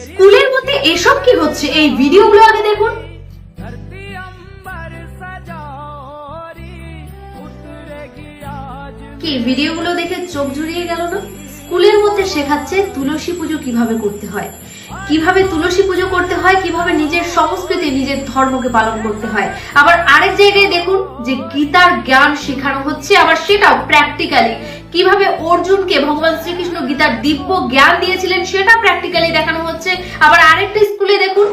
স্কুলের মধ্যে এসব কি হচ্ছে? এই ভিডিওগুলো আগে দেখুন। কি ভিডিওগুলো দেখে চোখ জুড়িয়ে গেল না? স্কুলের মধ্যে শেখাচ্ছে তুলসী পুজো কীভাবে করতে হয়? কীভাবে তুলসী পুজো করতে হয়, কীভাবে নিজের সংস্কৃতি, নিজের ধর্মকে পালন করতে হয়। আবার আরেক জায়গায় দেখুন যে গীতার জ্ঞান শেখানো হচ্ছে, আবার সেটাও প্র্যাকটিক্যালি কীভাবে অর্জুনকে ভগবান শ্রীকৃষ্ণ গীতার দিব্য জ্ঞান দিয়েছিলেন, সেটা প্র্যাকটিক্যালি দেখানো হচ্ছে। আবার আরেকটা স্কুলে দেখুন,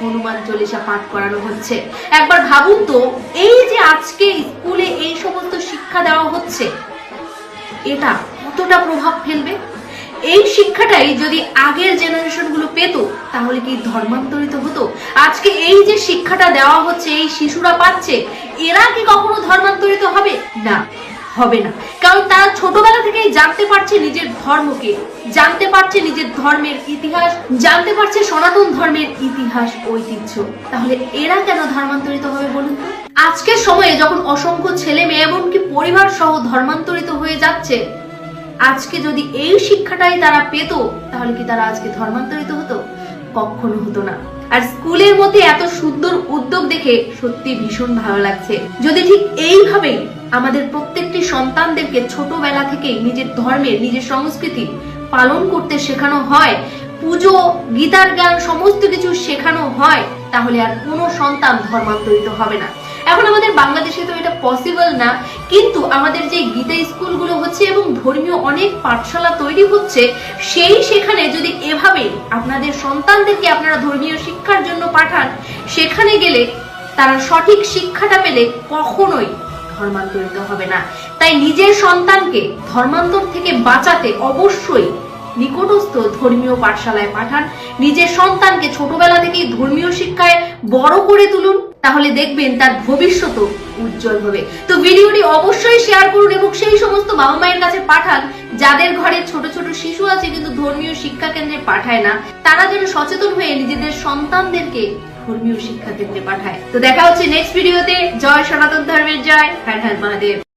হনুমান চল্লিশা পাঠ করানো হচ্ছে। একবার ভাবুন তো, এই যে আজকে স্কুলে এই সমস্ত শিক্ষা দেওয়া হচ্ছে, এটা কতটা প্রভাব ফেলবে? এই শিক্ষাটাই যদি আগের জেনারেশন পেত, তাহলে কি ধর্মান্তরিত হতো? আজকে এই যে শিক্ষাটা দেওয়া হচ্ছে, এই শিশুরা পাচ্ছে, এরা কি কখনো ধর্মান্তরিত হবে? না হবে না। কারণ তারা ছোটবেলা থেকেই জানতে পারছে নিজের ধর্মকে, জানতে পারছে নিজের ধর্মের ইতিহাস, জানতে পারছে সনাতন ধর্মের ইতিহাস, ঐতিহ্য। তাহলে এরা কেন ধর্মান্তরিত হবে বলুন আজকের সময়ে যখন অসংখ্য ছেলে মেয়ে এমনকি পরিবার সহ ধর্মান্তরিত হয়ে যাচ্ছে, আজকে যদি এই শিক্ষাটাই তারা পেত, তাহলে কি তারা আজকে ধর্মান্তরিত কখনো হতো না। আর স্কুলের মধ্যে এত সুন্দর উদ্যোগ দেখে সত্যি ভীষণ ভালো লাগছে। যদি ঠিক এইভাবেই আমাদের প্রত্যেকটি সন্তানদেরকে ছোটবেলা থেকেই নিজের ধর্মের, নিজের সংস্কৃতি পালন করতে শেখানো হয়, পুজো, গীতার গান, সমস্ত কিছু শেখানো হয়, তাহলে আর কোনো সন্তান ধর্মান্তরিত হবে না। এখন আমাদের বাংলাদেশে তো এটা পসিবল না, কিন্তু আমাদের যে গীতা স্কুলগুলো হচ্ছে এবং ধর্মীয় অনেক পাঠশালা তৈরি হচ্ছে, সেই সেখানে যদি এভাবে আপনাদের সন্তানদেরকে আপনারা ধর্মীয় শিক্ষার জন্য পাঠান, সেখানে গেলে তারা সঠিক শিক্ষাটা পেলে কখনোই ধর্মান্তরিত হবে না। তাই নিজের সন্তানকে ধর্মান্তর থেকে বাঁচাতে অবশ্যই নিকটস্থ ধর্মীয় পাঠশালায় পাঠান। নিজের সন্তানকে ছোটবেলা থেকেই ধর্মীয় শিক্ষায় বড় করে তুলুন, তাহলে দেখবেন তার ভবিষ্যৎ উজ্জ্বল হবে। তো ভিডিওটি অবশ্যই শেয়ার করুন এবং সেই সমস্ত বাবা মায়ের কাছে পাঠান, যাদের ঘরে ছোট ছোট শিশু আছে কিন্তু ধর্মীয় শিক্ষা কেন্দ্রে পাঠায় না, তারা যেন সচেতন হয়ে নিজেদের সন্তানদেরকে ধর্মীয় শিক্ষা কেন্দ্রে পাঠায়। তো দেখা হচ্ছে নেক্সট ভিডিওতে জয় সনাতন ধর্মের জয়। হর হর মহাদেব।